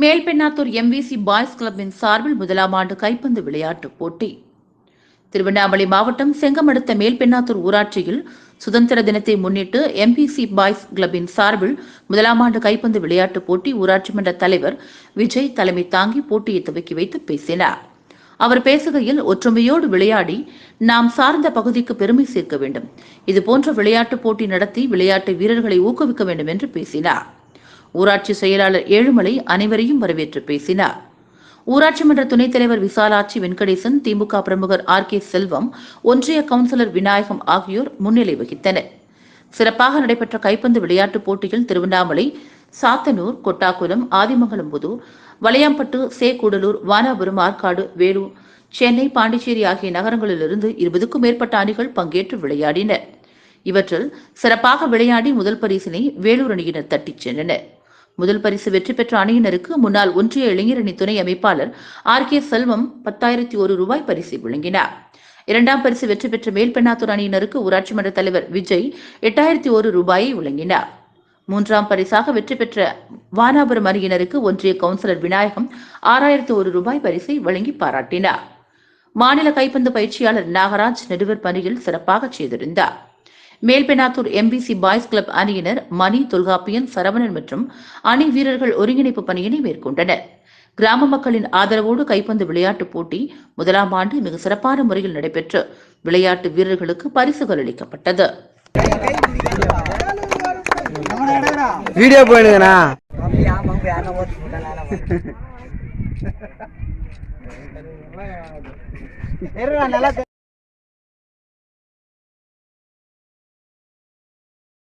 மேல்பெண்ணாத்தூர் MVC boys கிளப்பின் சார்பில் முதலாம் ஆண்டு கைப்பந்து விளையாட்டுப் போட்டி. திருவண்ணாமலை மாவட்டம் செங்கமடுத்த மேல்பெண்ணாத்தூர் ஊராட்சியில் சுதந்திர தினத்தை முன்னிட்டு எம்பிசி பாய்ஸ் கிளப்பின் சார்பில் முதலாம் ஆண்டு கைப்பந்து விளையாட்டுப் போட்டி ஊராட்சி மன்ற தலைவர் விஜய் தலைமை தாங்கி போட்டியை துவக்கி வைத்து பேசினார். அவர் பேசுகையில் ஒற்றுமையோடு விளையாடி நாம் சார்ந்த பகுதிக்கு பெருமை சேர்க்க வேண்டும். இதுபோன்ற விளையாட்டுப் போட்டி நடத்தி விளையாட்டு வீரர்களை ஊக்குவிக்க வேண்டும் என்று பேசினார். ஊராட்சி செயலாளர் ஏழுமலை அனைவரையும் வரவேற்று பேசினார். ஊராட்சி மன்ற துணைத் தலைவர் விசாலாட்சி வெங்கடேசன் திமுக பிரமுகர் ஆர் கே செல்வம் ஒன்றிய கவுன்சிலர் விநாயகம் ஆகியோர் முன்னிலை வகித்தனர். சிறப்பாக நடைபெற்ற கைப்பந்து விளையாட்டுப் போட்டியில் திருவண்ணாமலை சாத்தனூர் கொட்டாக்குளம் ஆதிமங்கலம்புதூர் வளையாம்பட்டு சேக்கூடலூர் வானாபுரம் ஆற்காடு வேலூர் சென்னை பாண்டிச்சேரி ஆகிய நகரங்களிலிருந்து இருபதுக்கும் மேற்பட்ட அணிகள் பங்கேற்று விளையாடினர் இவற்றில் சிறப்பாக விளையாடி முதல் பரிசினை வேலூர் அணியினர் தட்டிச் சென்றனர். முதல் பரிசு வெற்றி பெற்ற அணியினருக்கு முன்னாள் ஒன்றிய இளைஞரணி துணை அமைப்பாளர் ஆர் கே செல்வம் பத்தாயிரத்தி ஒரு ரூபாய் பரிசை வழங்கினார். இரண்டாம் பரிசு வெற்றி பெற்ற மேல்பெண்ணாத்தூர் அணியினருக்கு ஊராட்சி மன்ற தலைவர் விஜய் எட்டாயிரத்தி ஒரு ரூபாயை வழங்கினார். மூன்றாம் பரிசாக வெற்றி பெற்ற வானாபுரம் அணியினருக்கு ஒன்றிய கவுன்சிலர் விநாயகம் ஆறாயிரத்து ஒரு ரூபாய் பரிசை வழங்கி பாராட்டினார். மாநில கைப்பந்து பயிற்சியாளர் நாகராஜ் நடுவர் பணியில் சிறப்பாக செய்திருந்தார். மேல்பெண்ணாத்தூர் எம்பிசி பாய்ஸ் கிளப் அணியினர் மணி தொல்காப்பியன் சரவணன் மற்றும் அணி வீரர்கள் ஒருங்கிணைப்பு பணியினை மேற்கொண்டனர். கிராம மக்களின் ஆதரவோடு கைப்பந்து விளையாட்டுப் போட்டி முதலாம் ஆண்டு மிக சிறப்பான முறையில் நடைபெற்று விளையாட்டு வீரர்களுக்கு பரிசுகள் அளிக்கப்பட்டது. வீடியோ போயிடுங்கண்ணா நல்லா